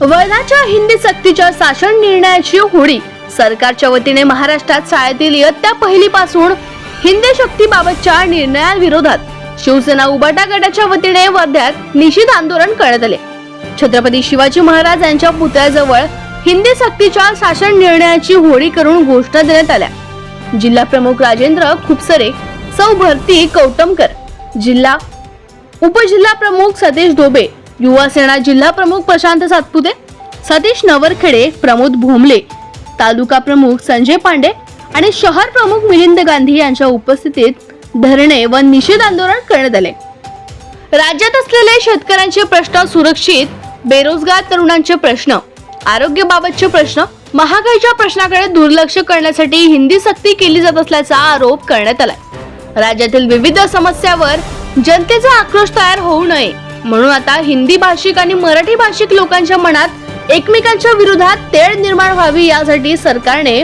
वर्धाच्या हिंदी सक्तीच्या शासन निर्णयाची होळी सरकारच्या वतीने महाराष्ट्रात शाळेतील इयत्ता पहिलीपासून हिंदी सक्तीबाबतच्या निर्णयाविरोधात शिवसेना उबाटा गटाच्या वतीने वर्ध्यात निषेध आंदोलन करण्यात आले. छत्रपती शिवाजी महाराज यांच्या पुतळ्याजवळ हिंदी सक्तीच्या शासन निर्णयाची होळी करून घोषणा देण्यात आल्या. जिल्हा प्रमुख राजेंद्र खुपसरे सौ भरती कौटमकर जिल्हा उपजिल्हा प्रमुख सतीश डोबे युवा सेना जिल्हा प्रमुख प्रशांत सातपुते सतीश नवरखेडे प्रमोद भोमले तालुका प्रमुख संजय पांडे आणि शहर प्रमुख मिलिंद गांधी यांच्या उपस्थितीत धरणे व निषेध आंदोलन करण्यात आले. राज्यात असलेले शेतकऱ्यांचे प्रश्न सुरक्षित बेरोजगार तरुणांचे प्रश्न आरोग्याबाबतचे प्रश्न महागाईच्या प्रश्नाकडे दुर्लक्ष करण्यासाठी हिंदी सक्ती केली जात असल्याचा आरोप करण्यात आला राज्यातील विविध समस्यावर जनतेचा आक्रोश तयार होऊ नये. म्हणून आता हिंदी भाषिक आणि मराठी भाषिक लोकांच्या मनात एकमेकांच्या विरोधात तेढ निर्माण व्हावी यासाठी सरकारने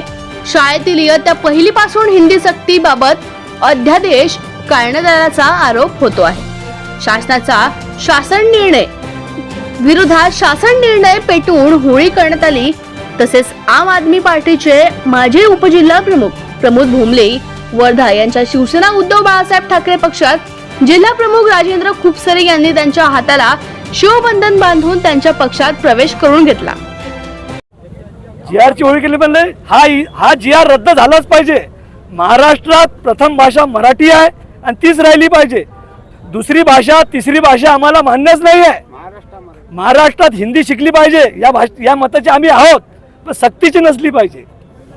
शाळेतील इयत्ता पहिलीपासून हिंदी सक्तीबाबत अध्यादेश काढण्यात आल्याचा आरोप होतो आहे. शासनाचा शासन निर्णय विरोधात शासन निर्णय पेटून होळी करण्यात आली तसेच आम आदमी पार्टीचे माजी उपजिल्हा प्रमुख प्रमोद भोमले वर्धा यांच्या शिवसेना उद्धव बाळासाहेब ठाकरे पक्षात जिल्हा प्रमुख राजेंद्र खुपसरे यांनी त्यांच्या हाताला शिवबंधन बांधून त्यांच्या पक्षात प्रवेश करून घेतला. जी आरची होळी केली म्हणले हा हा जी आर रद्द झालाच पाहिजे. महाराष्ट्रात प्रथम भाषा मराठी आहे आणि तीच राहिली पाहिजे. दुसरी भाषा तिसरी भाषा आम्हाला मान्यच नाही आहे महाराष्ट्रात हिंदी शिकली पाहिजे या भाष या मताचे आम्ही आहोत. पण सक्तीची नसली पाहिजे.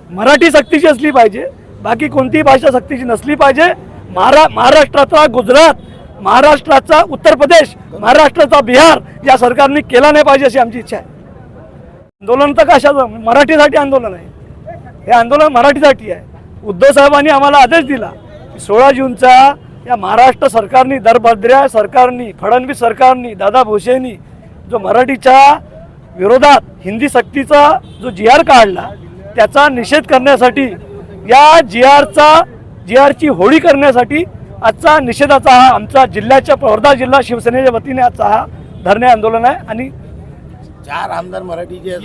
मराठी सक्तीची असली पाहिजे. बाकी कोणतीही भाषा सक्तीची नसली पाहिजे. महारा महाराष्ट्राचा गुजरात महाराष्ट्राचा उत्तर प्रदेश महाराष्ट्राचा बिहार या सरकारने केला नाही पाहिजे अशी आमची इच्छा आहे. आंदोलन तर कशाचं? मराठीसाठी आंदोलन आहे. हे आंदोलन मराठीसाठी आहे. उद्धव साहेबांनी आम्हाला आदेश दिला सोळा जूनचा या महाराष्ट्र सरकारनी दरभद्र्या सरकारनी फडणवीस सरकारनी दादा भोसेनी जो मराठीच्या विरोधात हिंदी सक्तीचा जो जी आर काढला त्याचा निषेध करण्यासाठी या जी आरचा जी आरची होळी करण्यासाठी आजचा निषेधाचा हा आमचा जिल्ह्याच्या वर्धा जिल्हा शिवसेनेच्या वतीने आजचा हा धरणे आंदोलन आहे. आणि चार आमदार मराठीचे